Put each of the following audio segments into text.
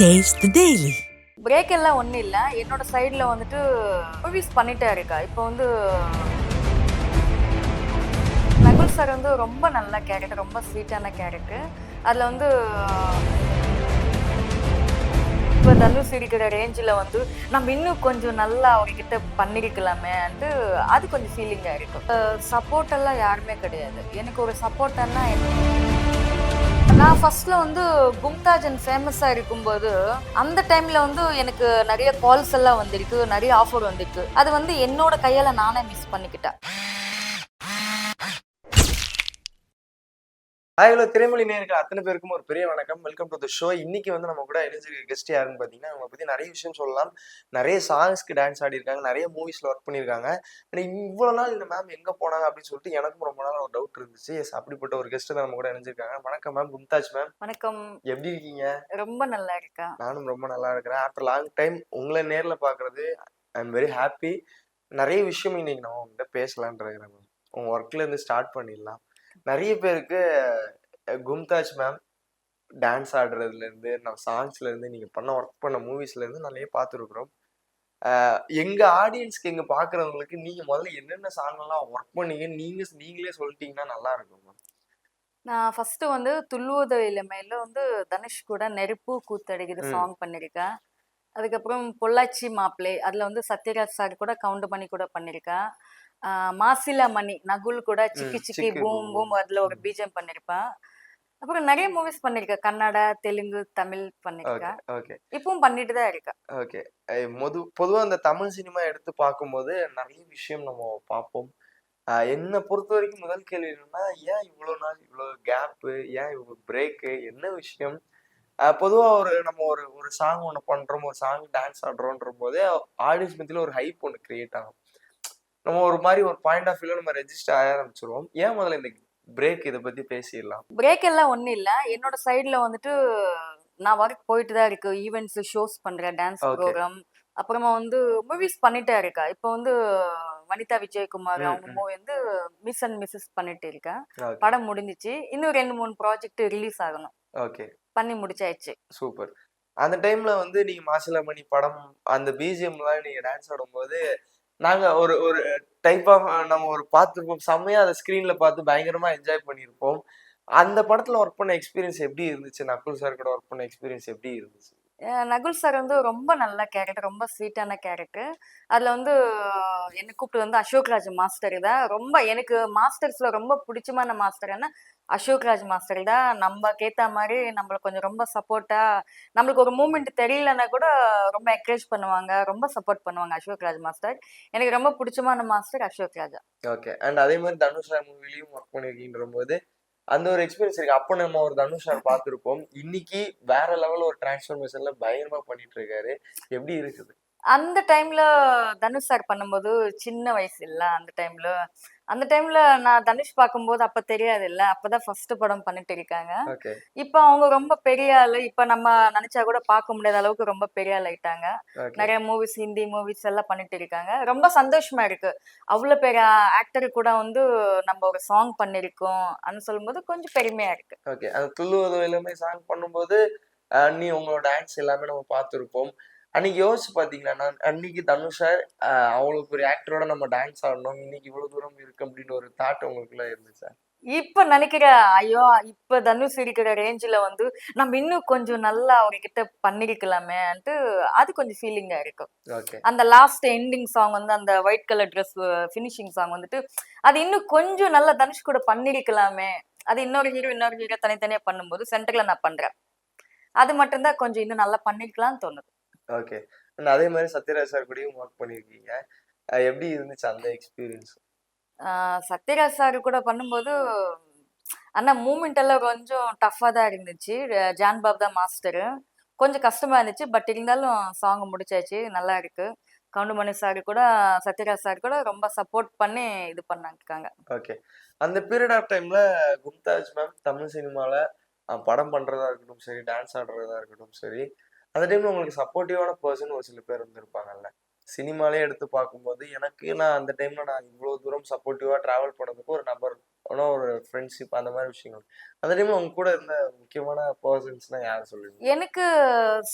Taste the break எல்லாம் ஒன்றும் இல்லை. என்னோட சைடில் வந்துட்டு மூவிஸ் பண்ணிட்டே இருக்கா. இப்போ வந்து நகுல் சார் வந்து ரொம்ப நல்ல கேரக்டர் ரொம்ப ஸ்வீட்டான கேரக்டர் அதில் வந்து இப்போ தனுஷ் இருக்கிற ரேஞ்சில் வந்து நம்ம இன்னும் கொஞ்சம் நல்லா அவர்கிட்ட வந்து அது கொஞ்சம் ஃபீலிங்காக இருக்கும். சப்போர்ட்டெல்லாம் யாருமே கிடையாது. எனக்கு ஒரு சப்போர்ட்டன்னா நான் ஃபர்ஸ்ட்ல வந்து கும்தாஜன் ஃபேமஸாக இருக்கும்போது அந்த டைம்ல வந்து எனக்கு நிறைய கால்ஸ் எல்லாம் வந்திருக்கு நிறைய ஆஃபர் வந்திருக்கு. அது வந்து என்னோட கையால நானே மிஸ் பண்ணிக்கிட்டேன். Hi hello. திரைமொழி நேர்கள் அத்தனை பேருக்கும் ஒரு பெரிய வணக்கம். வெல்கம் டு த ஷோ இன்னைக்கு வந்து நம்ம கூட இணைஞ்சிருக்க கெஸ்ட் யாருன்னு பார்த்தீங்கன்னா அவங்க பற்றி நிறைய விஷயம் சொல்லலாம். நிறைய சாங்ஸ்க்கு டான்ஸ் ஆடிருக்காங்க நிறைய மூவிஸில் ஒர்க் பண்ணியிருக்காங்க. ஆனால் இவ்வளோ நாள் இந்த மேம் எங்கே போனாங்க அப்படின்னு சொல்லிட்டு எனக்கும் ரொம்ப நாள் ஒரு டவுட் இருந்துச்சு. எஸ் அப்படிப்பட்ட ஒரு கெஸ்ட் தான் நம்ம கூட இணைஞ்சிருக்காங்க. வணக்கம் மேம் கும்தாஜ் மேம் வணக்கம். எப்படி இருக்கீங்க? ரொம்ப நல்லா இருக்கா? நானும் ரொம்ப நல்லா இருக்கிறேன். ஆஃப்டர் லாங் டைம் உங்களை நேரில் பார்க்குறது ஐ எம் வெரி ஹாப்பி நிறைய விஷயம் இன்னைக்கு நம்ம உங்ககிட்ட பேசலான் இருக்கிறேன் மேம் உங்கள் ஒர்க்லேருந்து ஸ்டார்ட் பண்ணிடலாம். நிறைய பேருக்கு கும்தாஜ் மேம் டான்ஸ் ஆடுறதுலேருந்து நம்ம சாங்ஸ்லேருந்து நீங்கள் பண்ண ஒர்க் பண்ண மூவிஸ்லேருந்து நிறைய பார்த்துருக்குறோம். எங்கள் ஆடியன்ஸ்க்கு எங்கள் பார்க்குறவங்களுக்கு நீங்கள் முதல்ல என்னென்ன சாங்கெல்லாம் ஒர்க் பண்ணீங்க? நீங்கள் நீங்களே சொல்லிட்டீங்கன்னா நல்லா இருக்கும் மேம் நான் ஃபர்ஸ்ட் வந்து துள்ளுவத இளமையில வந்து தனுஷ் கூட நெருப்பு கூத்தடிக்குது. சாங் பண்ணியிருக்கேன் அதுக்கப்புறம் பொள்ளாச்சி மாப்பிள்ளை. அதுல வந்து சத்யராஜ் சார் கூட கவுண்ட் பண்ணி கூட பண்ணியிருக்கேன் மாசிலா மணி நகுல் கூட சிக்கி சிக்கி பூம் பூம் அதுல ஒரு. பீஜம் பண்ணியிருப்பேன் அப்புறம் நிறைய மூவிஸ் பண்ணியிருக்கேன் கன்னடா தெலுங்கு தமிழ் ஓகே பண்ணியிருக்கேன் ஓகே இப்பவும் பண்ணிட்டு தான் இருக்கேன் ஓகே மொது பொதுவாக இந்த தமிழ் சினிமா எடுத்து பார்க்கும்போது நிறைய விஷயம் நம்ம பார்ப்போம். என்னை பொறுத்த வரைக்கும் முதல் கேள்வி என்னன்னா ஏன் இவ்வளோ நாள் இவ்வளோ கேப்பு ஏன் இவ்வளோ பிரேக்கு என்ன விஷயம்? பொதுவாக ஒரு நம்ம ஒரு ஒரு சாங் ஒன்று பண்ணுறோம் ஒரு சாங் டான்ஸ் ஆடுறோன்ற போதே ஆடியன்ஸ் மத்தியில் ஒரு ஹைப் ஒன்று கிரியேட் ஆகும். நம்ம ஒரு மாதிரி ஒரு பாயிண்ட் ஆஃப் வியூல நம்ம ரெஜிஸ்டர் ஆக ஆரம்பிச்சிருவோம். ஏன் முதல்ல இந்த பிரேக் இதை பற்றி பேசிடலாம்? பிரேக் எல்லாம் ஒன்றும் இல்லை. என்னோட சைடில் வந்துட்டு நான் ஒர்க் போயிட்டு தான் இருக்கு. ஈவெண்ட்ஸ் ஷோஸ் பண்ணுறேன் டான்ஸ். ப்ரோக்ராம் அப்புறமா வந்து மூவிஸ் பண்ணிட்டே இருக்கா இப்போ வந்து வனிதா விஜயகுமார் அவங்க. மூவி வந்து மிஸ் அண்ட் மிஸ்ஸஸ் பண்ணிட்டு இருக்கேன். படம் முடிஞ்சிச்சு. இன்னும் ரெண்டு மூணு ப்ராஜெக்ட் ரிலீஸ் ஆகணும். ஓகே பண்ணி முடிச்சாச்சு. சூப்பர். அந்த டைம்ல வந்து நீங்க மாசிலாமணி படம் அந்த பிஜிஎம்லாம் நீங்க டான்ஸ் ஆடும்போது நாங்க ஒரு ஒரு டைப் ஆஃப் நம்ம ஒரு பார்த்துருப்போம் செம்மையா அதை ஸ்க்ரீன்ல பார்த்து பயங்கரமா என்ஜாய் பண்ணியிருப்போம். அந்த படத்துல ஒர்க் பண்ண எக்ஸ்பீரியன்ஸ் எப்படி இருந்துச்சு? நக்குல் சார் கூட ஒர்க் பண்ண எக்ஸ்பீரியன்ஸ் எப்படி இருந்துச்சு? நகுல் சார் வந்து ரொம்ப நல்ல கேரக்டர் ரொம்ப ஸ்வீட்டான கேரக்டர் அதில் வந்து என்னை கூப்பிட்டு வந்து அசோக் ராஜ் மாஸ்டர் தான் ரொம்ப எனக்கு மாஸ்டர்ஸ்ல ரொம்ப பிடிச்சமான மாஸ்டர்னா அசோக் ராஜ் மாஸ்டர் தான் நம்ம கேத்த மாதிரி நம்மள கொஞ்சம் ரொம்ப சப்போர்ட்டா நம்மளுக்கு ஒரு மூமெண்ட் தெரியலன்னா கூட ரொம்ப என்கரேஜ் பண்ணுவாங்க ரொம்ப சப்போர்ட் பண்ணுவாங்க அசோக் ராஜ் மாஸ்டர் எனக்கு ரொம்ப பிடிச்சமான master Ashok Raja. Okay and அதே மாதிரி தனுஷ் சார் மூவிலையும் ஒர்க் பண்ணிருக்கீன்ற போது அந்த ஒரு எக்ஸ்பீரியன்ஸ் இருக்கு. அப்போ நம்ம ஒரு தனுஷ் சார் பார்த்துருப்போம். இன்னைக்கு வேற லெவல் ஒரு டிரான்ஸ்ஃபர்மேஷன்ல பயங்கரமா பண்ணிட்டு இருக்காரு. எப்படி இருக்குது? அந்த டைம்ல தனுஷ் சார் பண்ணும்போது சின்ன வயசு இல்ல அந்த டைம்ல அந்த டைம்ல நான் தனுஷ் பார்க்கும்போது அப்ப தெரியாது இல்ல அப்பதான் ஃபர்ஸ்ட் படம் பண்ணிட்டு இருக்காங்க. இப்ப அவங்க ரொம்ப பெரிய ஆளு. இப்ப நம்ம நினைச்சா கூட பார்க்க முடியாத அளவுக்கு ரொம்ப பெரிய ஆள் ஆயிட்டாங்க நிறைய மூவிஸ் ஹிந்தி மூவிஸ் எல்லாம் பண்ணிட்டு இருக்காங்க. ரொம்ப சந்தோஷமா இருக்கு. அவ்வளவு பெரிய ஆக்டர் கூட வந்து நம்ம ஒரு சாங் பண்ணிருக்கோம் அப்படின்னு சொல்லும்போது கொஞ்சம் பெருமையா இருக்கு. ஓகே. அந்த துள்ளுவது எல்லாமே சாங் பண்ணும்போது அன்னி உங்களோட டான்ஸ் எல்லாமே நம்ம பார்த்துருப்போம். அன்னைக்கு யோசிச்சு பாத்தீங்களா நான் அன்னைக்கு தனுஷ் அவ்வளவு பெரிய ஆக்டரோட நம்ம டான்ஸ் ஆடணும். இன்னைக்கு இவ்வளவு தூரம் இருக்கு அப்படின்னு ஒரு தாட் உங்களுக்குள்ள இருந்துச்சா இப்ப நினைக்கிற ஐயோ இப்ப தனுஷ் இருக்கிற ரேஞ்சில வந்து நம்ம இன்னும் கொஞ்சம் நல்லா அவர்கிட்ட பண்ணிருக்கலாமேன்ட்டு அது கொஞ்சம் ஃபீலிங்கா இருக்கும். அந்த லாஸ்ட் எண்டிங் சாங் வந்து அந்த white colour dress finishing song வந்துட்டு அது இன்னும் கொஞ்சம் நல்லா தனுஷ் கூட பண்ணிருக்கலாமே. அது இன்னொரு ஹீரோ இன்னொரு ஹீரோ தனித்தனியா பண்ணும்போது சென்டர்ல நான் பண்றேன். அது மட்டும்தான் கொஞ்சம் இன்னும் நல்லா பண்ணிருக்கலாம்னு தோணுது. ஓகே அதே மாதிரி சத்யராஜ் சார் கூடயும் ஒர்க் பண்ணிருக்கீங்க. அஹ், எப்படி இருந்துச்சு அந்த எக்ஸ்பீரியன்ஸ் சத்யராஜ் சார் கூட பண்ணும்போது அண்ணா மூமெண்ட் எல்லாம் கொஞ்சம் டஃப்பாக தான் இருந்துச்சு. ஜான் பாப் தான் மாஸ்டரு கொஞ்சம் கஷ்டமா இருந்துச்சு. பட் இருந்தாலும் சாங் முடிச்சாச்சு. நல்லா இருக்கு. கவுண்டமணி சார் கூட சத்யராஜ் சார் கூட ரொம்ப சப்போர்ட் பண்ணி இது பண்ணாங்க. ஓகே அந்த பீரியட் ஆஃப் டைம்ல கும்தாஜ் மேம் தமிழ் சினிமால அஹ், படம் பண்றதா இருக்கட்டும் சரி டான்ஸ் ஆடுறதா இருக்கட்டும் சரி அந்த டைம்ல உங்களுக்கு சப்போர்ட்டிவான பர்சன் ஒரு சில பேர் இருந்திருப்பாங்கல்ல. சினிமாலே எடுத்து பார்க்கும்போது எனக்கு நான் அந்த டைம்ல நான் இவ்வளவு தூரம் சப்போர்ட்டிவா டிராவல் பண்ணதுக்கு ஒரு நபர் ஆனால் ஒரு ஃப்ரெண்ட்ஷிப் அந்த மாதிரி விஷயங்கள். அந்த டைம்ல உங்க கூட இருந்த முக்கியமான பர்சன்ஸ்னா யார் சொல்லுவீங்க? எனக்கு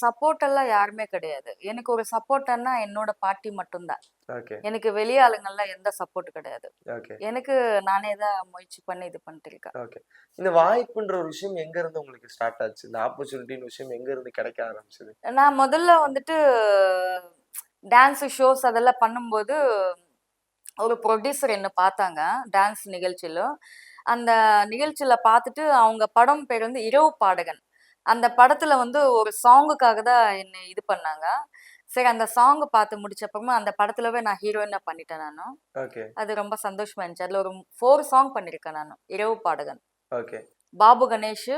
சப்போர்ட் எல்லாம் யாருமே கிடையாது. எனக்கு ஒரு சப்போர்ட்னா என்னோட பாட்டி மட்டும்தான். ஓகே. எனக்கு வெளி ஆளுங்கள்லாம் எந்த சப்போர்ட் கிடையாது. ஓகே. எனக்கு நானே தான் முயற்சி பண்ணி இது பண்ணிட்டு இருக்கேன். ஓகே. இந்த வாய்ப்புன்ற ஒரு விஷயம் எங்க இருந்து உங்களுக்கு ஸ்டார்ட் ஆச்சு? இந்த ஆப்பர்ச்சுனிட்டின்னு விஷயம் எங்க இருந்து கிடைக்க ஆரம்பிச்சது? நான் முதல்ல வந்துட்டு டான்ஸ் ஷோஸ் அதெல்லாம் பண்ணும்போது ஒரு ப்ரொடியூசர் என்ன பார்த்தாங்க டான்ஸ் நிகழ்ச்சியில. அந்த நிகழ்ச்சியில பார்த்துட்டு அவங்க படம் பேர் வந்து இரவு பாடகன். அந்த படத்துல வந்து ஒரு சாங்குக்காக தான் என்னை இது பண்ணாங்க. சரி அந்த சாங் பார்த்து முடிச்ச அப்புறமா அந்த படத்துலவே நான் ஹீரோயினா பண்ணிட்டேன் நானும் அது ரொம்ப சந்தோஷமா இருந்துச்சு. அதுல ஒரு ஃபோர் சாங் பண்ணியிருக்கேன் நான் இரவு பாடகன். ஓகே. பாபு கணேஷ்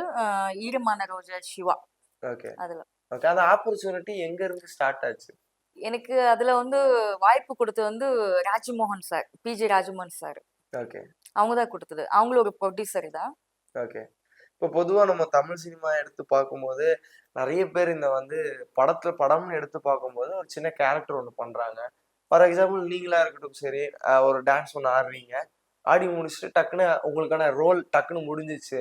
ஈரமான ரோஜா சிவா. ஓகே. அதுல. அந்த ஆப்பர்ச்சுனிட்டி எங்க இருந்து ஸ்டார்ட் ஆச்சு? எனக்கு அதுல வந்து வாய்ப்பு கொடுத்தது வந்து Rajmohan sir P G Rajmohan sir. Okay. அவங்க தான் கொடுத்தது. அவங்களும் ஒரு ப்ரொடியூசர் தான். ஓகே. இப்போ பொதுவா நம்ம தமிழ் சினிமா எடுத்து பார்க்கும்போது நிறைய பேர் இந்த வந்து படத்துல படம்னு எடுத்து பார்க்கும்போது ஒரு சின்ன கேரக்டர் ஒன்று பண்றாங்க. ஃபார் எக்ஸாம்பிள் நீங்களா இருக்கட்டும் சரி ஒரு டான்ஸ் ஒன்று ஆடுறீங்க. ஆடி முடிச்சுட்டு டக்குன்னு உங்களுக்கான ரோல் டக்குன்னு முடிஞ்சிச்சு.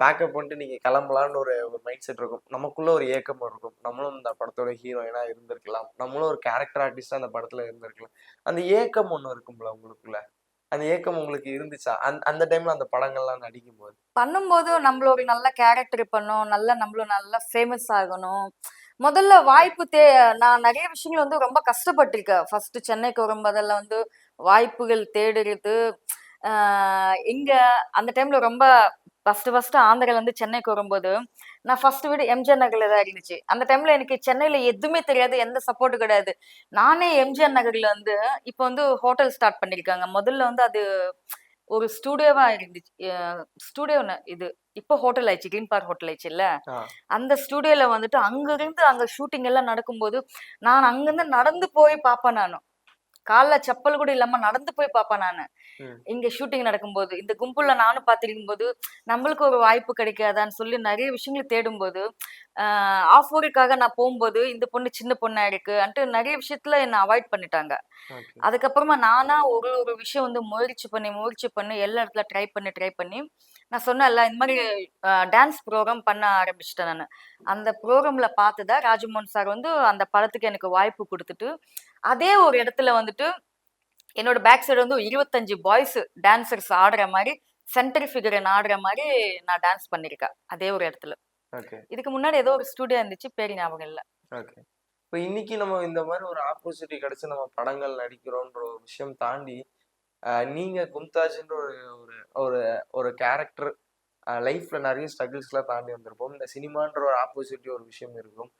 பேக்கப் பண்ணிட்டு நீங்கள் கிளம்பலான்னு ஒரு ஒரு மைண்ட் செட் இருக்கும். நமக்குள்ளே ஒரு ஏக்கம் இருக்கும். நம்மளும் இந்த படத்தோட ஹீரோயினா இருந்திருக்கலாம். நம்மளும் ஒரு கேரக்டர் ஆர்டிஸ்டாக அந்த படத்தில் இருந்திருக்கலாம். அந்த ஏக்கம் ஒன்று இருக்கும்ல உங்களுக்குள்ள? அந்த ஏக்கம் உங்களுக்கு இருந்துச்சா? அந்த அந்த டைம்ல அந்த படங்கள்லாம் நடிக்கும் போது பண்ணும்போது நம்மளோட நல்ல கேரக்டர் பண்ணும் நல்ல நம்மளும் நல்லா ஃபேமஸ் ஆகணும். முதல்ல வாய்ப்பு தே நான் நிறைய விஷயங்கள் வந்து ரொம்ப கஷ்டப்பட்டிருக்கேன். ஃபர்ஸ்ட் சென்னைக்கு வரும்போதெல்லாம் வந்து வாய்ப்புகள் தேடுறது இங்க அந்த டைம்ல ரொம்ப ஃபர்ஸ்ட் ஃபர்ஸ்ட் ஆந்திரால இருந்து சென்னைக்கு வரும்போது நான் ஃபர்ஸ்ட் வீடு எம்ஜிஆர் நகர்ல தான் இருந்துச்சு. அந்த டைம்ல எனக்கு சென்னையில எதுவுமே தெரியாது எந்த சப்போர்ட்டும் கிடையாது. நானே எம்ஜிஆர் நகர்ல வந்து இப்போ வந்து ஹோட்டல் ஸ்டார்ட் பண்ணிருக்காங்க முதல்ல வந்து அது ஒரு ஸ்டூடியோவா இருந்துச்சு. ஸ்டூடியோ இது இப்போ ஹோட்டல் ஆயிடுச்சு. கிரீன் பார்க் ஹோட்டல் ஆயிடுச்சு இல்ல. அந்த ஸ்டூடியோல வந்துட்டு அங்க இருந்து அங்க ஷூட்டிங் எல்லாம் நடக்கும்போது நான் அங்கிருந்து நடந்து போய் பார்ப்பேன் நானு. கால்ல செப்பல் கூட இல்லாம நடந்து போய் பார்ப்பேன் நானு. இங்க ஷூட்டிங் நடக்கும்போது இந்த கும்பல்ல நானும் பார்த்திருக்கும் போது நம்மளுக்கு ஒரு வாய்ப்பு கிடைக்காதான்னு சொல்லி நிறைய விஷயங்களை தேடும்போது ஆஃப் ஓரிக்காக நான் போகும்போது இந்த பொண்ணு சின்ன பொண்ணா இருக்கு அன்ட்டு நிறைய விஷயத்துல என்ன அவாய்ட் பண்ணிட்டாங்க. அதுக்கப்புறமா நானா ஒரு ஒரு விஷயம் வந்து முயற்சி பண்ணி முயற்சி பண்ணி எல்லா இடத்துல ட்ரை பண்ணி ட்ரை பண்ணி நான் சொன்னேன்ல இந்த மாதிரி டான்ஸ் ப்ரோக்ராம் பண்ண ஆரம்பிச்சிட்டேன் நான். அந்த ப்ரோக்ராம்ல பார்த்துதான் ராஜமோகன் சார் வந்து அந்த படத்துக்கு எனக்கு வாய்ப்பு கொடுத்துட்டு அதே ஒரு இடத்துல வந்துட்டு என்னோட பேக் சைடு வந்து இருபத்தஞ்சு பாய்ஸ் டான்சர்ஸ் ஆடுற மாதிரி சென்டர் ஃபிகர் ஆடுற மாதிரி நான் டான்ஸ் பண்ணியிருக்கேன் அதே ஒரு இடத்துல. ஓகே இதுக்கு முன்னாடி ஏதோ ஒரு ஸ்டூடியோ இருந்துச்சு பேரு ஞாபகம் இல்லை. இப்போ இன்னைக்கு நம்ம இந்த மாதிரி ஒரு ஆப்பர்ச்சுனிட்டி கிடைச்சு நம்ம படங்கள் நடிக்கிறோன்ற ஒரு விஷயம் தாண்டி நீங்க கும்தாஜ்ன்ற ஒரு ஒரு ஒரு ஒரு கேரக்டர் லைஃப்ல நிறைய ஸ்ட்ரகிள்ஸ்லாம் தாண்டி வந்திருப்போம். இந்த சினிமான்ற ஒரு ஆப்பர்ச்சுனிட்டி ஒரு விஷயம் இருக்கும்.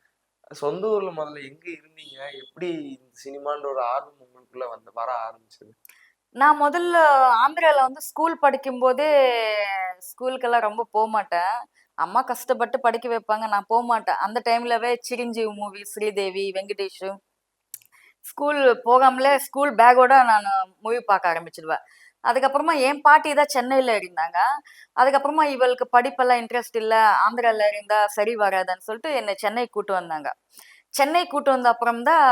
சொந்த ஊர்ல முதல்ல எங்க இருந்தீங்க? எப்படி இந்த சினிமான்ற ஒரு ஆர்வம் உங்களுக்குள்ள வந்து வர ஆரம்பிச்சது? நான் முதல்ல ஆந்திரால வந்து ஸ்கூல் படிக்கும்போதே ஸ்கூலுக்கெல்லாம் ரொம்ப போக மாட்டேன் அம்மா கஷ்டப்பட்டு படிக்க வைப்பாங்க. நான் போக மாட்டேன் அந்த டைம்லவே சிரஞ்சீவி மூவி ஸ்ரீதேவி வெங்கடேஷ் ஸ்கூல் போகாமலே ஸ்கூல் பேக்கோட நான் மூவி பார்க்க ஆரம்பிச்சிடுவேன். அதுக்கப்புறமா என் பாட்டி தான் சென்னையில இருந்தாங்க. அதுக்கப்புறமா இவளுக்கு படிப்பெல்லாம் இன்ட்ரெஸ்ட் இல்லை. ஆந்திரால இருந்தா சரி வராதுன்னு சொல்லிட்டு என்னை சென்னை கூட்டு வந்தாங்க. சென்னை கூட்டு வந்த அப்புறம் தான்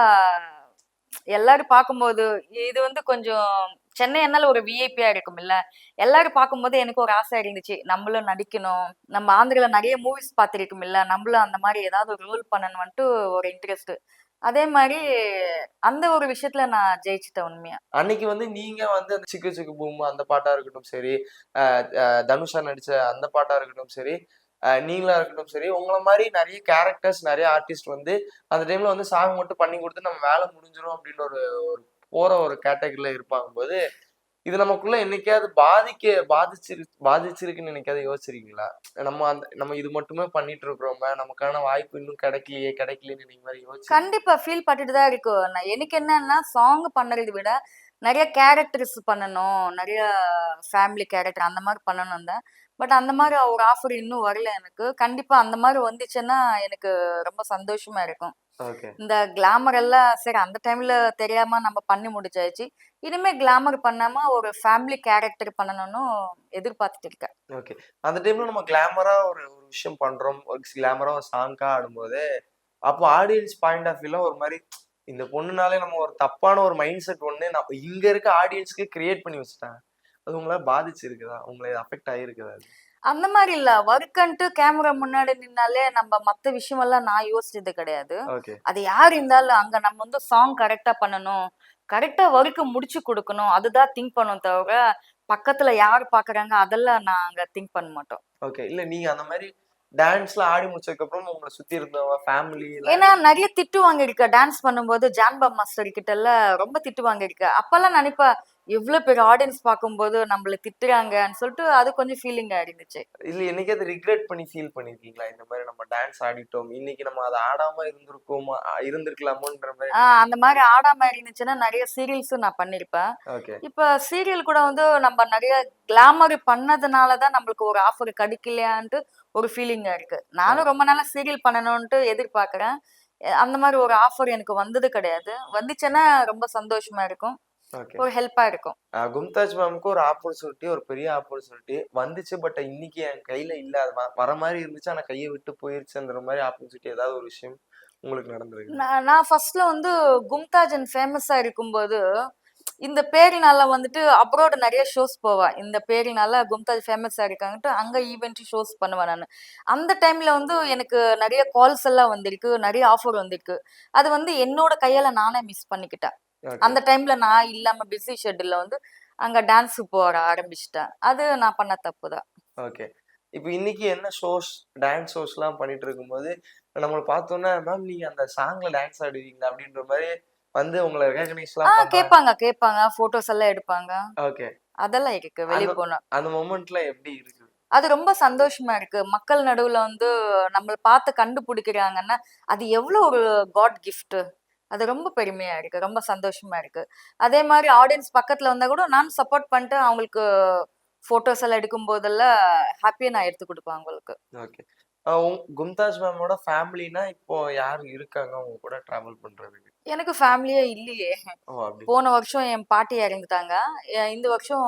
எல்லாரும் பார்க்கும்போது இது வந்து கொஞ்சம் சென்னை என்னால ஒரு விஐபியா இருக்கும் இல்ல. எல்லாரும் பார்க்கும்போது எனக்கு ஒரு ஆசை இருந்துச்சு. நம்மளும் நடிக்கணும். நம்ம ஆந்திரால நிறைய மூவிஸ் பார்த்திருக்கோம் இல்ல. நம்மளும் அந்த மாதிரி ஏதாவது ஒரு ரோல் பண்ணணும்ட்டு ஒரு இன்ட்ரெஸ்ட் அதே மாதிரி அந்த ஒரு விஷயத்துல நான் ஜெயிச்சிட்டேன் உண்மையா. அன்னைக்கு வந்து நீங்க வந்து அந்த சிக்கு சிக்கு பூம் அந்த பாட்டா இருக்கட்டும் சரி தனுஷா நடிச்ச அந்த பாட்டா இருக்கட்டும் சரி நீங்களா இருக்கட்டும் சரி உங்களை மாதிரி நிறைய கேரக்டர்ஸ் நிறைய ஆர்டிஸ்ட் வந்து அந்த டைம்ல வந்து சாங் மட்டும் பண்ணி கொடுத்து நம்ம வேலை முடிஞ்சிடும் அப்படின்னு ஒரு ஒரு போற ஒரு கேட்டகரியில இருப்பாங்க போது இது நமக்குள்ள என்னைக்காவது பாதிக்க பாதிச்சிரு பாதிச்சிருக்குன்னு என்னைக்காவது யோசிச்சிருக்கீங்களா? நம்ம அந்த நம்ம இது மட்டுமே பண்ணிட்டு இருக்கிறோம் நமக்கான வாய்ப்பு இன்னும் கிடைக்கலையே கிடைக்கலையேன்னு நீங்க மாதிரி யோசிச்சு கண்டிப்பா ஃபீல் பண்ணிட்டு தான் இருக்கும். நான் எனக்கு என்னன்னா சாங் பண்ணுறதை விட நிறைய கேரக்டர்ஸ் பண்ணணும் நிறைய ஃபேமிலி கேரக்டர் அந்த மாதிரி பண்ணணும் தான். பட் அந்த மாதிரி ஒரு ஆஃபர் இன்னும் வரல எனக்கு. கண்டிப்பா அந்த மாதிரி வந்துச்சுன்னா எனக்கு ரொம்ப சந்தோஷமா இருக்கும். இந்த கிளாமர் எல்லாம் சரி அந்த டைம்ல தெரியாம நம்ம பண்ணி முடிச்சாச்சு. இனிமே கிளாமர் பண்ணாம ஒரு ஃபேமிலி கேரக்டர் பண்ணணும்னு எதிர்பார்த்துட்டு இருக்கேன். ஓகே. அந்த டைம்ல நம்ம கிளாமரா ஒரு ஒரு விஷயம் பண்றோம். ஒரு கிளாமரா ஒரு சாங்கா ஆடும்போது அப்போ ஆடியன்ஸ் பாயிண்ட் ஆஃப் வியூல ஒரு மாதிரி இந்த பொண்ணுனாலே நம்ம ஒரு தப்பான ஒரு மைண்ட் செட் ஒண்ணு நம்ம இங்க இருக்க ஆடியன்ஸ்க்கு கிரியேட் பண்ணி வச்சுட்டாங்க அது உங்களை பாதிச்சிருக்குதா? உங்களை அஃபெக்ட் ஆகிருக்குதா அந்த மாதிரி இல்ல. ஒர்க்குன்ட்டு கேமரா முன்னாடி நின்னாலே நம்ம மத்த விஷயமெல்லாம் நான் யோசிச்சது கிடையாது. அது யார் இருந்தாலும் அங்க நம்ம வந்து சாங் கரெக்டா பண்ணணும். கரெக்டா ஒர்க்கு முடிச்சு கொடுக்கணும். அதுதான் திங்க் பண்ணோம் தவிர பக்கத்துல யார் பாக்குறாங்க அதெல்லாம் நான் அங்க திங்க் பண்ண மாட்டோம். ஓகே. இல்ல நீங்க அந்த மாதிரி டான்ஸ்ல ஆடி முடிச்சதுக்கு அப்புறம் உங்களை சுத்தி இருந்தவங்க ஃபேமிலி ஏன்னா நிறைய திட்டு வாங்கியிருக்க டான்ஸ் பண்ணும்போது ஜான்பா மாஸ்டர் கிட்ட எல்லாம் ரொம்ப திட்டு வாங்கியிருக்க அப்பெல்லாம் நினைப்பா இவ்வளவு பெரிய ஆடியன்ஸ் பார்க்கும்போது நம்மள திட்டுறாங்கன்னு சொல்லிட்டு அது கொஞ்சம் ஃபீலிங்கா இருந்துச்சு. இல்ல என்னைக்காவது ரிக்ரெட் பண்ணி ஃபீல் பண்ணிருக்கீங்களா? இந்த மாதிரி நம்ம டான்ஸ் ஆடிட்டோம். இன்னைக்கு நம்ம அதை ஆடாம இருந்திருக்கோமா? இருந்திருக்கலாமோன்ற மாதிரி அந்த மாதிரி ஆடாம இருந்துச்சுன்னா நிறைய சீரியல்ஸும் நான் பண்ணிருப்பேன். ஓகே. இப்ப சீரியல் கூட வந்து நம்ம நிறைய கிளாமர் பண்ணதுனாலதான் நம்மளுக்கு ஒரு ஆஃபர் கிடைக்கலையான்ட்டு ஒரு ஃபீலிங்கா இருக்கு. நானும் ரொம்ப நாளா சீரியல் பண்ணணும்ட்டு எதிர்பார்க்கறேன். அந்த மாதிரி ஒரு ஆஃபர் எனக்கு வந்தது கிடையாது. வந்துச்சுன்னா ரொம்ப சந்தோஷமா இருக்கும். ஒரு ஹெல்ப்பா இருக்கும். கும்தாஜ் மேம்க்கு ஒரு ஆப்பர்ச்சுனிட்டி ஒரு பெரிய ஆப்பர்ச்சுனிட்டி வந்துச்சு. பட் இன்னைக்கு என் கையில இல்ல. அது வர மாதிரி இருந்துச்சு. ஆனா கையை விட்டு போயிருச்சுன்ற மாதிரி ஆப்பர்ச்சுனிட்டி ஏதாவது ஒரு விஷயம் உங்களுக்கு நடந்திருக்கு நான் நான் ஃபர்ஸ்ட்ல வந்து கும்தாஜன் ஃபேமஸா இருக்கும்போது இந்த பேரினால வந்துட்டு அப்ரோட் நிறைய ஷோஸ் போவேன் இந்த பேரினால கும்தாஜ் ஃபேமஸா இருக்காங்கட்டு அங்க ஈவெண்ட் ஷோஸ் பண்ணுவேன் நான். அந்த டைம்ல வந்து எனக்கு நிறைய கால்ஸ் எல்லாம் வந்திருக்கு. நிறைய ஆஃபர் வந்திருக்கு. அது வந்து என்னோட கையால நானே மிஸ் பண்ணிக்கிட்டேன். அந்த டைம்ல நான் இல்லாம பிஸி ஷெட்யூல்ல வந்து அங்க டான்ஸ் போட ஆரம்பிச்சிட்டேன். அது நான் பண்ண தப்பு தான். ஓகே இப்போ இன்னைக்கு என்ன ஷோஸ் டான்ஸ் ஷோஸ்லாம் பண்ணிட்டு இருக்கும்போது நம்மளை பார்த்தோன்னா மேம் நீங்க அந்த சாங்ல டான்ஸ் ஆடுவீங்களா? அப்படின்ற மாதிரி வந்து உங்களை பண்ணாங்க கேட்பாங்க கேட்பாங்க. போட்டோஸ் எல்லாம் எடுப்பாங்க. ஓகே அதெல்லாம் இருக்கு வெளியே போனா. அந்த மொமெண்ட்ல எப்படி இருக்குது அது ரொம்ப சந்தோஷமா இருக்கு. மக்கள் நடுவுல வந்து நம்மள பார்த்து கண்டுபிடிக்கிறாங்கன்னா அது எவ்வளவு ஒரு காட் gift. அது ரொம்ப பெருமையா இருக்கு ரொம்ப சந்தோஷமா இருக்கு. அதே மாதிரி ஆடியன்ஸ் பக்கத்துல வந்தா கூட நான் சப்போர்ட் பண்ணிட்டு அவங்களுக்கு போட்டோஸ் எல்லாம் எடுக்கும் போதெல்லாம் ஹாப்பியா நான் எடுத்து கொடுப்பேன் அவங்களுக்கு. ஓகே கும்தாஜ் மேமோட ஃபேமிலினா இப்போ யார் இருக்காங்க? அவங்க கூட டிராவல் பண்றதுக்கு எனக்கு ஃபேமிலியே இல்லையே. போன வருஷம் என் பாட்டி இறந்துட்டாங்க. இந்த வருஷம்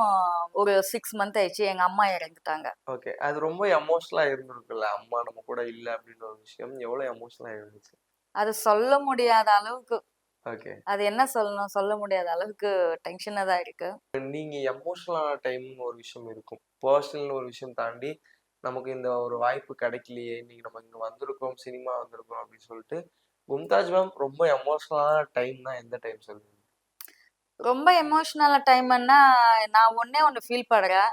ஒரு சிக்ஸ் மந்த் ஆயிடுச்சு எங்க அம்மா இறந்துட்டாங்க. ஓகே அது ரொம்ப எமோஷனலா இருந்திருக்குல்ல? அம்மா நம்ம கூட இல்ல அப்படின்ற ஒரு விஷயம் எவ்வளவு எமோஷனலா இருந்துச்சு? அது சொல்ல முடியாத அளவுக்கு. ஓகே. அது என்ன சொல்லணும்? சொல்ல முடியாத அளவுக்கு டென்ஷனா தான் இருக்கு நீங்க எமோஷனலான டைம் ஒரு விஷயம் இருக்கும். பர்சனல் ஒரு விஷயம் தாண்டி நமக்கு இந்த ஒரு வாய்ப்பு கிடைக்கலையே இன்னைக்கு நம்ம இங்க வந்திருக்கோம் சினிமா வந்திருக்கோம் அப்படின்னு சொல்லிட்டு மும்தாஜ் மேம் ரொம்ப எமோஷனலான டைம்னா எந்த டைம் சொல்லுவீங்க ரொம்ப எமோஷனல் டைம்னா நான் ஒன்னே ஒன்று ஃபீல் பண்றேன்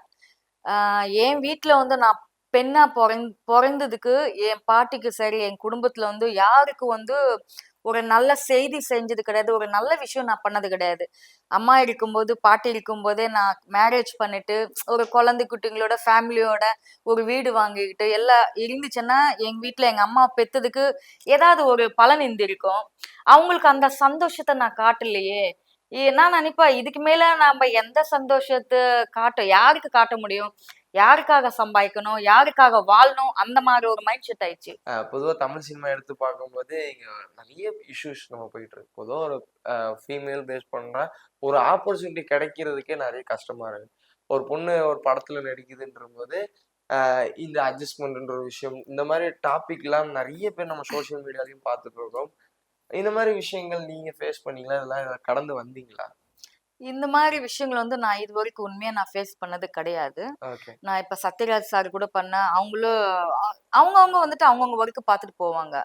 என் வீட்டில் வந்து நான் பெண்ணா பிறந் பிறந்ததுக்கு என் பாட்டிக்கு சரி என் குடும்பத்துல வந்து யாருக்கு வந்து ஒரு நல்ல செய்தி செஞ்சது கிடையாது. ஒரு நல்ல விஷயம் நான் பண்ணது கிடையாது. அம்மா இருக்கும்போது பாட்டி இருக்கும்போதே நான் மேரேஜ் பண்ணிட்டு ஒரு குழந்தை குட்டிங்களோட ஃபேமிலியோட ஒரு வீடு வாங்கிக்கிட்டு எல்லாம் இருந்துச்சுன்னா எங்க வீட்டில் எங்க அம்மா பெத்ததுக்கு ஏதாவது ஒரு பலன் இருந்திருக்கும் அவங்களுக்கு அந்த சந்தோஷத்தை நான் காட்டலையே. நான் நினைப்பேன் இதுக்கு மேல நாம எந்த சந்தோஷத்தை காட்ட யாருக்கு காட்ட முடியும்? யாருக்காக சம்பாதிக்கணும்? யாருக்காக வாழணும்? அந்த மாதிரி ஒரு மைண்ட் செட் ஆயிடுச்சு. பொதுவாக பொதுவா தமிழ் சினிமா எடுத்து பார்க்கும்போது இங்க நிறைய இஷ்யூஸ் நம்ம போயிட்டு இருக்கு. பொதுவாக ஒரு ஃபீமேல் பேஸ் பண்ணா ஒரு ஆப்பர்ச்சுனிட்டி கிடைக்கிறதுக்கே நிறைய கஷ்டமா இருக்கு. ஒரு பொண்ணு ஒரு படத்துல நடிக்குதுன்ற போது இந்த அட்ஜஸ்ட்மெண்ட்ன்ற ஒரு விஷயம் இந்த மாதிரி டாபிக்லாம் நிறைய பேர் நம்ம சோஷியல் மீடியாலையும் பார்த்துட்டு இருக்கோம். இந்த மாதிரி விஷயங்கள் நீங்க ஃபேஸ் பண்ணீங்களா? இதெல்லாம் கடந்து வந்தீங்களா? இந்த மாதிரி விஷயங்கள் வந்து நான் இது வரைக்கும் உண்மையா நான் ஃபேஸ் பண்ணது கிடையாது. நான் இப்ப சத்யராஜ் சார் கூட பண்ணேன் அவங்களும் அவங்கவங்க வந்துட்டு அவங்கவுங்க ஒர்க்கு பார்த்துட்டு போவாங்க.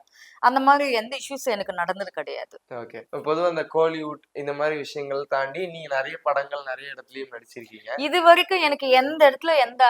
அந்த மாதிரி எந்த இஷ்யூஸும் எனக்கு நடந்தது கிடையாது. ஓகே. பொதுவா இந்த கோலிவுட் இந்த மாதிரி விஷயங்கள் தாண்டி நீங்க நிறைய படங்கள் நிறைய இடத்துலயும் நடிச்சிருக்கீங்க. இது வரைக்கும் எனக்கு எந்த இடத்துல எந்த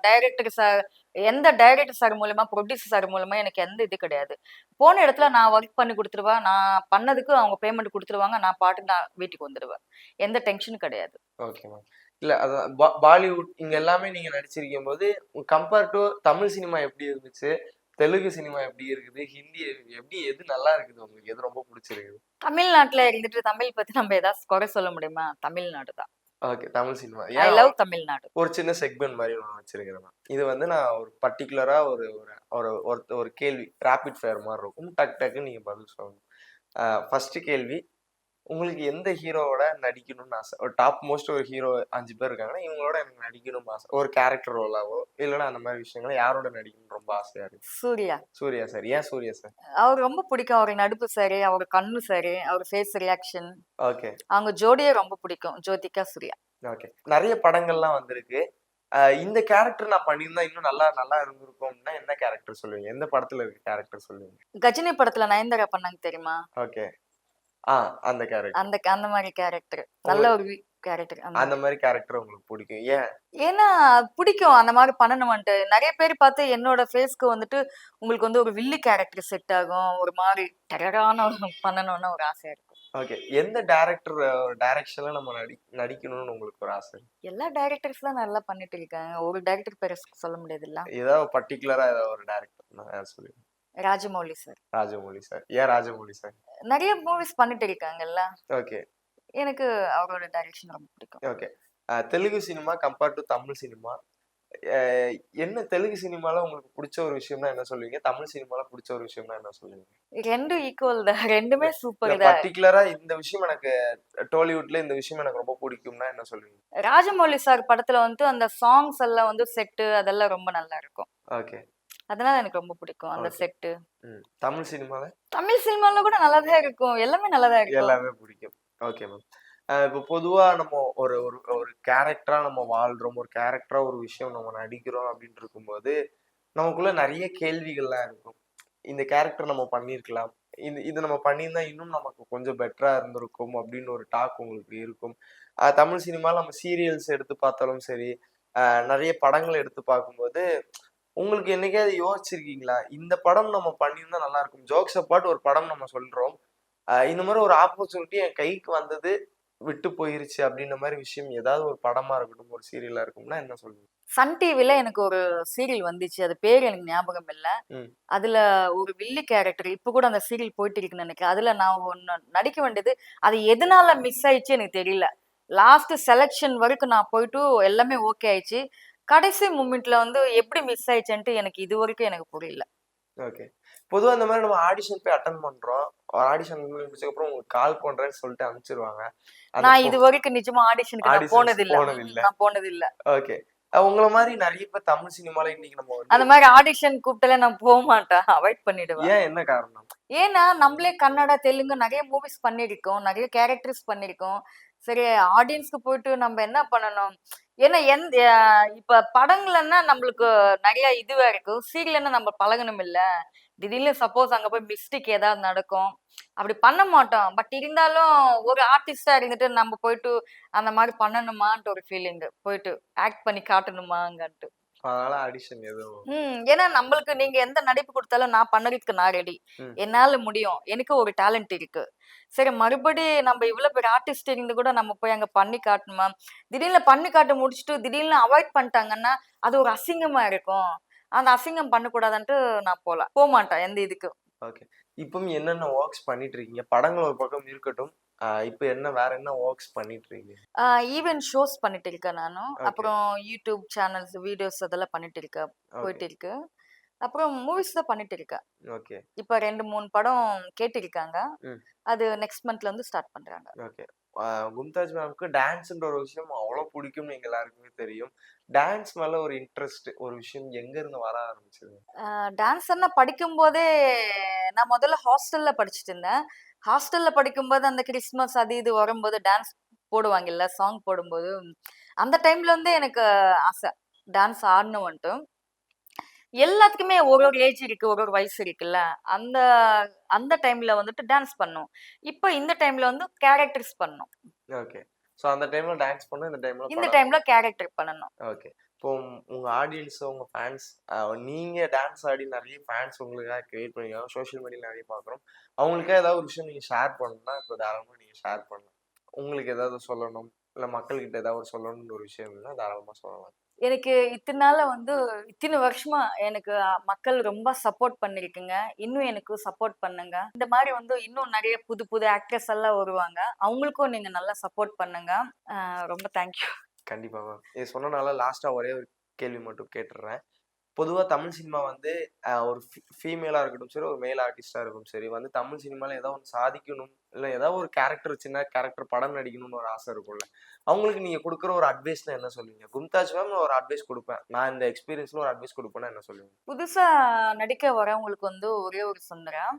டைரக்டர் சார் எந்த டைரக்டர் சார் மூலமா ப்ரொடியூசர் சார் மூலமா எனக்கு எந்த இது கிடையாது. போன இடத்துல நான் ஒர்க் பண்ணி கொடுத்துருவேன் நான் பண்ணதுக்கு அவங்க பேமெண்ட் கொடுத்துருவாங்க நான் பாட்டுக்கு நான் வீட்டுக்கு வந்துடுவேன் எந்த டென்ஷனும் கிடையாது. ஓகே மேம் இல்ல அதான் பாலிவுட் இங்க எல்லாமே நீங்க நடிச்சிருக்கும் போது கம்பேர் டு தமிழ் சினிமா எப்படி இருந்துச்சு? தெலுங்கு சினிமா எப்படி இருக்குது? ஹிந்தி எப்படி எது நல்லா இருக்குது உங்களுக்கு? எது ரொம்ப பிடிச்சிருக்குது? தமிழ்நாட்டுல இருந்துட்டு தமிழ் பத்தி நம்ம ஏதாவது குறை சொல்ல முடியுமா? தமிழ்நாடு தான். Okay Tamil cinema I love Tamil Nadu ஒரு சின்ன செக்மெண்ட் மாதிரி நான் வச்சிருக்கிறேன் இது வந்து நான் ஒரு பர்டிகுலரா ஒரு ஒரு ஒரு ஒரு- ஒரு கேள்வி ரேபிட் ஃபயர் மாதிரி இருக்கும். டக் டக்குன்னு நீங்க பதில் சொல்லணும். ஃபர்ஸ்ட் கேள்வி உங்களுக்கு எந்த ஹீரோவோட நடிக்கணும்னு ஆசை? ஒரு டாப் மோஸ்ட் ஒரு ஹீரோ அஞ்சு பேர் இருக்காங்கன்னா இவங்களோட எனக்கு நடிக்கணும்னு ஆசை. ஒரு கேரக்டர் ரோலாவோ இல்லைன்னா அந்த மாதிரி விஷயங்கள யாரோட நடிக்கணும்னு ரொம்ப ஆசையா இருக்கு? சூர்யா. சூர்யா சார் ஏன் சூர்யா சார் அவர் ரொம்ப பிடிக்கும். அவர் நடிப்பு சரி அவர் கண்ணு சரி அவர் ஃபேஸ் ரியாக்ஷன் ஓகே அவங்க ஜோடியே ரொம்ப பிடிக்கும். ஜோதிகா சூர்யா. ஓகே நிறைய படங்கள்லாம் வந்திருக்கு. இந்த கேரக்டர் நான் பண்ணியிருந்தா இன்னும் நல்லா நல்லா இருந்திருக்கும்னா என்ன கேரக்டர் சொல்லுவீங்க? எந்த படத்துல இருக்க கேரக்டர் சொல்லுவீங்க? கஜினி படத்துல நயன்தாரா பண்ணாங்க தெரியுமா? ஓகே அந்த கேரக்டர். அந்த அந்த மாதிரி கேரக்டர். நல்ல ஒரு கேரக்டர் அந்த மாதிரி. கேரக்டர் உங்களுக்கு பிடிக்கும். ஏன்? ஏன்னா பிடிக்கும். அந்த மாதிரி பண்ணணும்ன்ட்டு. நிறைய பேர் பார்த்து என்னோட ஃபேஸ்க்கு வந்துட்டு உங்களுக்கு வந்து ஒரு வில்லி கேரக்டர் செட் ஆகும். ஒரு மாதிரி டெரரான பண்ணணும்னு ஒரு ஆசையா இருக்கும். ஓகே. எந்த டேரக்டர் டைரக்ஷன்ல நம்ம நடி நடிக்கணும்னு உங்களுக்கு ஒரு ஆசை? எல்லா டைரக்டர்ஸ்லாம் நல்லா பண்ணிட்டு இருக்காங்க. ஒரு டைரக்டர் பேர் சொல்ல முடியாதுல்ல. ஏதாவது பர்டிகுலரா ஏதாவது ஒரு டேரக்டர். சொல்லுங்க ராஜமௌலி சார். ராஜமௌலி சார். ஏன் ராஜமௌலி சார்? நிறைய மூவிஸ் பண்ணிட்டு இருக்காங்கல்ல. ஓகே. எனக்கு அவரோட டைரக்ஷன் ரொம்ப பிடிக்கும். Okay. Telugu cinema compared to Tamil cinema. என்ன தெலுங்கு சினிமால உங்களுக்கு பிடிச்ச ஒரு விஷயம்னா என்ன சொல்லுவீங்க? தமிழ் சினிமால பிடிச்ச ஒரு விஷயம்னா என்ன சொல்லுவீங்க? ரெண்டும் ஈக்குவல் தான். ரெண்டுமே சூப்பர் தான் பர்டிகுலரா இந்த விஷயம் எனக்கு டோலிவுட்ல இந்த விஷயம் எனக்கு ரொம்ப பிடிக்கும்னா என்ன சொல்லுவீங்க? ராஜமௌலி சார் படத்துல வந்து அந்த சாங்ஸ் எல்லாம் வந்து செட்டு அதெல்லாம் ரொம்ப நல்லா இருக்கும். ஓகே. அதனால எனக்கு ரொம்ப பிடிக்கும் அந்த. செட்டு. தமிழ் சினிமால? தமிழ் சினிமால கூட நல்லா தான் இருக்கும். எல்லாமே நல்லா தான் இருக்கும். எல்லாமே பிடிக்கும். Okay ma'am. இப்போ பொதுவா நம்ம ஒரு ஒரு ஒரு கேரக்டரா நம்ம வாழ்றோம். ஒரு கேரக்டரா ஒரு விஷயம் நம்ம நடிக்கிறோம் அப்படின்னு இருக்கும்போது நமக்குள்ள நிறைய கேள்விகள்லாம் இருக்கும். இந்த கேரக்டர் நம்ம பண்ணியிருக்கலாம். இது இது நம்ம பண்ணியிருந்தா இன்னும் நமக்கு கொஞ்சம் பெட்டரா இருந்திருக்கும் அப்படின்னு ஒரு டாக் உங்களுக்கு இருக்கும். தமிழ் சினிமாவில் நம்ம சீரியல்ஸ் எடுத்து பார்த்தாலும் சரி நிறைய படங்கள் எடுத்து பார்க்கும்போது உங்களுக்கு என்னைக்காவது யோசிச்சிருக்கீங்களா? இந்த படம் நம்ம பண்ணியிருந்தா நல்லா இருக்கும் ஜோக்ஸ் அப்பாட் ஒரு படம் நம்ம சொல்றோம். இந்த மாதிரி ஒரு ஆப்பர்ச்சுனிட்டி என் கைக்கு வந்தது விட்டு போயிருச்சு அப்படின்ற மாதிரி விஷயம் ஏதாவது ஒரு படமா இருக்கட்டும் ஒரு சீரியலா இருக்கும்னா என்ன சொல்லுவீங்க? சன் டிவில எனக்கு ஒரு சீரியல் வந்துச்சு. அது பேர் எனக்கு ஞாபகம் இல்ல. அதுல ஒரு வில்லி கேரக்டர் இப்ப கூட அந்த சீரியல் போயிட்டு இருக்குன்னு நினைக்கிறேன். அதுல நான் ஒன்னு நடிக்க வேண்டியது அது எதனால மிஸ் ஆயிடுச்சு எனக்கு தெரியல. லாஸ்ட் செலெக்ஷன் வரைக்கும் நான் போயிட்டு எல்லாமே ஓகே ஆயிடுச்சு. கடைசி மூமெண்ட்ல வந்து எப்படி மிஸ் ஆயிடுச்சுன்ட்டு எனக்கு இது வரைக்கும் எனக்கு புரியல. ஓகே. பொதுவா இந்த மாதிரி நம்ம ஆடிஷன் போய் அட்டன் பண்றோம். ஆடிஷன் முடிச்சதுக்கப்புறம் உங்களுக்கு கால் பண்றேன்னு சொல்லிட்டு அனுப்பிச்சிருவாங்க. நான் இது வரைக்கும் நிஜமா ஆடிஷனுக்கு Auditions போனது இல்ல. நான் போனது இல்ல ஓகே உங்கள மாதிரி நிறைய பேர் தமிழ் சினிமால இன்னைக்கு நம்ம அந்த மாதிரி ஆடிஷன் கூப்பிட்டல நான் போக மாட்டேன். அவாய்ட் பண்ணிடுவேன். ஏன் என்ன காரணம்? ஏன்னா நம்மளே கன்னடா தெலுங்கு நிறைய மூவிஸ் பண்ணிருக்கோம் நிறைய கேரக்டர்ஸ் பண்ணிருக்கோம் சரி ஆடியன்ஸ்க்கு போயிட்டு நம்ம என்ன பண்ணணும்? ஏன்னா எந்த இப்ப படங்கள்னா நம்மளுக்கு நிறைய இதுவா இருக்கும் சீரியல்னா நம்ம பழகணும் இல்ல திடீர்னு சப்போஸ் அங்க போய் மிஸ்டேக் ஏதாவது நடக்கும். அப்படி பண்ண மாட்டோம். பட் இருந்தாலும் ஒரு ஆர்டிஸ்டா இருந்துட்டு நம்ம போயிட்டு அந்த மாதிரி பண்ணணுமான்ட்டு ஒரு ஃபீலிங் போயிட்டு ஆக்ட் பண்ணி காட்டணுமாங்கன்ட்டு. அதனால ஆடிஷன் எதுவும் ம். ஏன்னா நம்மளுக்கு நீங்க எந்த நடிப்பு கொடுத்தாலும் நான் பண்ணறதுக்கு நான் ரெடி. என்னால முடியும். எனக்கு ஒரு டேலண்ட் இருக்கு. சரி மறுபடி நம்ம இவ்வளவு பெரிய ஆர்டிஸ்ட் இருந்து கூட நம்ம போய் அங்க பண்ணி காட்டணுமா? திடீர்னு பண்ணி காட்ட முடிச்சுட்டு திடீர்னு அவாய்ட் பண்ணிட்டாங்கன்னா அது ஒரு அசிங்கமா இருக்கும். அந்த அசிங்கம் பண்ணக்கூடாதுன்ட்டு நான் போல. போக மாட்டேன் எந்த இதுக்கு ஓகே இப்பவும் என்னென்ன ஒர்க்ஸ் பண்ணிட்டு இருக்கீங்க? படங்கள் ஒரு பக்கம் இருக்கட்டும். இப்போ என்ன வேற என்ன ஒர்க்ஸ் பண்ணிட்டு இருக்கீங்க ஈவென்ட் ஷோஸ் பண்ணிட்டு இருக்கேன் நானும். அப்புறம் யூடியூப் சேனல்ஸ் வீடியோஸ் அதெல்லாம் பண்ணிட்டு இருக்கேன் போயிட்டு இருக்கு அப்புறம் மூவிஸ் தான் பண்ணிட்டு இருக்கேன் ஓகே. இப்ப ரெண்டு மூணு படம் கேட்டிருக்காங்க. அது நெக்ஸ்ட் மந்த்ல வந்து ஸ்டார்ட் பண்றாங்க. ஓகே. மும்தாஜ் மேம்க்கு டான்ஸ்ன்ற ஒரு விஷயம் அவ்வளோ பிடிக்கும்னு எங்க எல்லாருக்குமே தெரியும். டான்ஸ் மேல ஒரு இன்ட்ரெஸ்ட் ஒரு விஷயம் எங்க இருந்து வர ஆரம்பிச்சது? டான்ஸர்னா படிக்கும் போதே நான் முதல்ல ஹாஸ்டல்ல படிச்சுட்டு இருந்தேன். ஹாஸ்டல்ல படிக்கும்போது அந்த கிறிஸ்மஸ் அது இது வரும்போது டான்ஸ் போடுவாங்கல்ல சாங் போடும்போது அந்த டைம்ல வந்து எனக்கு ஆசை. டான்ஸ் ஆடணும் வந்துட்டு. எல்லாத்துக்குமே ஒரு ஒரு ஏஜ் இருக்கு ஒரு ஒரு வயசு இருக்குல்ல. அந்த அந்த டைம்ல வந்துட்டு டான்ஸ் பண்ணும். இப்போ இந்த டைம்ல வந்து கேரக்டர்ஸ் பண்ணும் ஓகே ஸோ அந்த டைம்ல டான்ஸ் பண்ண இந்த டைம்ல இந்த டைம்ல கேரக்டர் பண்ணணும். ஓகே இப்போ உங்கள் உங்க உங்கள் ஃபேன்ஸ் நீங்கள் டான்ஸ் ஆடி நிறைய ஃபேன்ஸ் உங்களுக்காக க்ரியேட் பண்ணிக்கலாம் சோஷியல் மீடியாவில் நிறைய பார்க்குறோம் அவங்களுக்காக ஏதாவது ஒரு விஷயம் நீங்கள் ஷேர் பண்ணணும்னா இப்போ தாராளமாக நீங்கள் ஷேர் பண்ணலாம். உங்களுக்கு ஏதாவது சொல்லணும் இல்லை மக்கள்கிட்ட ஏதாவது ஒரு சொல்லணும்னு ஒரு விஷயம் இல்லைன்னா தாராளமாக சொல்லலாம். எனக்கு இத்தனை நாள்ல வந்து இத்தனை வருஷமா எனக்கு மக்கள் ரொம்ப சப்போர்ட் பண்ணிருக்குங்க. இன்னும் எனக்கு சப்போர்ட் பண்ணுங்க. இந்த மாதிரி வந்து இன்னும் நிறைய புது புது ஆக்டர்ஸ் எல்லாம் வருவாங்க. அவங்களுக்கும் நீங்க நல்லா சப்போர்ட் பண்ணுங்க. ரொம்ப தேங்க்யூ கண்டிப்பாக மேம் இது சொன்னனால லாஸ்ட்டாக ஒரே ஒரு கேள்வி மட்டும் கேட்டுடுறேன் பொதுவாக தமிழ் சினிமா வந்து ஒரு ஃபீமேலாக இருக்கட்டும் சரி ஒரு மேல் ஆர்டிஸ்டாக இருக்கட்டும் சரி வந்து தமிழ் சினிமாவில் ஏதோ ஒன்று சாதிக்கணும் இல்லை ஏதாவது ஒரு கேரக்டர் சின்ன கேரக்டர் படம் நடிக்கணும்னு ஒரு ஆசை இருக்கும்ல அவங்களுக்கு நீங்கள் கொடுக்குற ஒரு அட்வைஸ்னா என்ன சொல்லுவீங்க? கும்தாஜ் மேம் ஒரு அட்வைஸ் கொடுப்பேன். நான் இந்த எக்ஸ்பீரியன்ஸில் ஒரு அட்வைஸ் கொடுப்பேன்னா என்ன சொல்லுவீங்க? புதுசாக நடிக்க வரவங்களுக்கு வந்து ஒரே ஒரு சொல்றேன்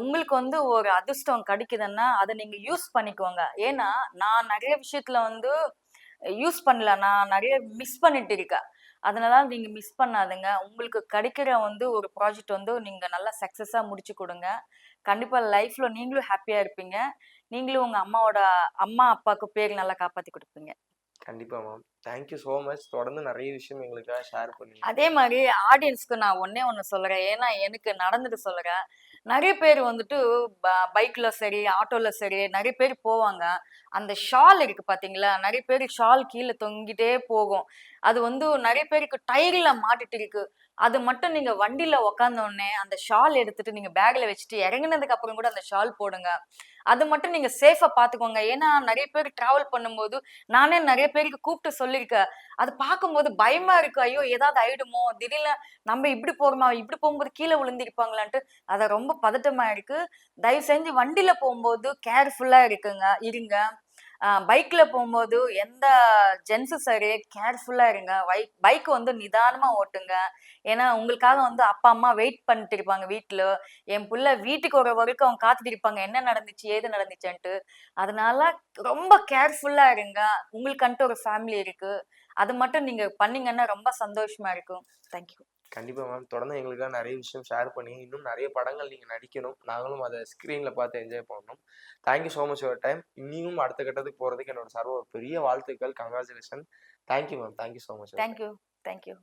உங்களுக்கு வந்து ஒரு அதிர்ஷ்டம் கிடைக்குதுன்னா அதை நீங்கள் யூஸ் பண்ணிக்கோங்க. ஏன்னா நான் நிறைய விஷயத்தில் வந்து யூஸ் பண்ணல. நான் நிறைய மிஸ் பண்ணிட்டு இருக்கேன். அதனால நீங்க மிஸ் பண்ணாதுங்க. உங்களுக்கு கிடைக்கிற வந்து ஒரு ப்ராஜெக்ட் வந்து நீங்க நல்லா சக்சஸா முடிச்சு கொடுங்க. கண்டிப்பா லைஃப்ல நீங்களும் ஹாப்பியா இருப்பீங்க. நீங்களும் உங்க அம்மாவோட அம்மா அப்பாவுக்கு பேர் நல்லா காப்பாத்தி கொடுப்பீங்க. கண்டிப்பா மேம் தேங்க்யூ ஸோ மச் தொடர்ந்து நிறைய விஷயம் எங்களுக்காக ஷேர் பண்ணி அதே மாதிரி ஆடியன்ஸ்க்கு நான் ஒண்ணே ஒண்ணு சொல்றேன். ஏன்னா எனக்கு நடந்தது சொல்றேன் நிறைய பேர் வந்துட்டு பைக்ல சரி ஆட்டோல சரி நிறைய பேர் போவாங்க. அந்த ஷால் இருக்கு பாத்தீங்களா? நிறைய பேர் ஷால் கீழே தொங்கிட்டே போகும். அது வந்து நிறைய பேருக்கு டயர்ல மாட்டிட்டு இருக்கு. அது மட்டும் நீங்க வண்டியில உக்காந்த உடனே அந்த ஷால் எடுத்துட்டு நீங்க பேக்ல வச்சுட்டு இறங்குனதுக்கு அப்புறம் கூட அந்த ஷால் போடுங்க. அது மட்டும் நீங்க சேஃபா பாத்துக்கோங்க. ஏன்னா நிறைய பேர் டிராவல் பண்ணும்போது நானே நிறைய பேருக்கு கூப்பிட்டு சொல்லியிருக்கேன். அது பார்க்கும்போது பயமா இருக்கு. ஐயோ ஏதாவது ஆயிடுமோ? திடீர்னு நம்ம இப்படி போறோமா? இப்படி போகும்போது கீழே விழுந்திருப்பாங்களான்ட்டு அதை ரொம்ப பதட்டமா இருக்கு. தயவு செஞ்சு வண்டியில போகும்போது கேர்ஃபுல்லா இருக்குங்க. இருங்க. பைக்ல போகும்போது எந்த ஜென்ஸும் சரி கேர்ஃபுல்லா இருங்க. பைக் பைக் வந்து நிதானமா ஓட்டுங்க. ஏன்னா உங்களுக்காக வந்து அப்பா அம்மா வெயிட் பண்ணிட்டு இருப்பாங்க வீட்டுல என் புள்ள வீட்டுக்கு ஒரு வரைக்கும் அவங்க காத்துட்டு இருப்பாங்க. என்ன நடந்துச்சு ஏது நடந்துச்சுன்ட்டு. அதனால ரொம்ப கேர்ஃபுல்லா இருங்க. உங்களுக்குன்ட்டு ஒரு ஃபேமிலி இருக்கு. அது மட்டும் நீங்க பண்ணீங்கன்னா ரொம்ப சந்தோஷமா இருக்கும். தேங்க்யூ கண்டிப்பா மேம் தொடர்ந்து எங்களுக்காக நிறைய விஷயம் ஷேர் பண்ணி இன்னும் நிறைய படங்கள் நீங்க நடிக்கணும். நாங்களும் அதை ஸ்க்ரீனில் பார்த்து என்ஜாய் பண்ணணும். Thank you so much your time இன்னும் அடுத்த கட்டத்துக்கு போறதுக்கு என்னோட சர்வ பெரிய வாழ்த்துக்கள். Congratulation thank you ma'am thank you so much thank you thank you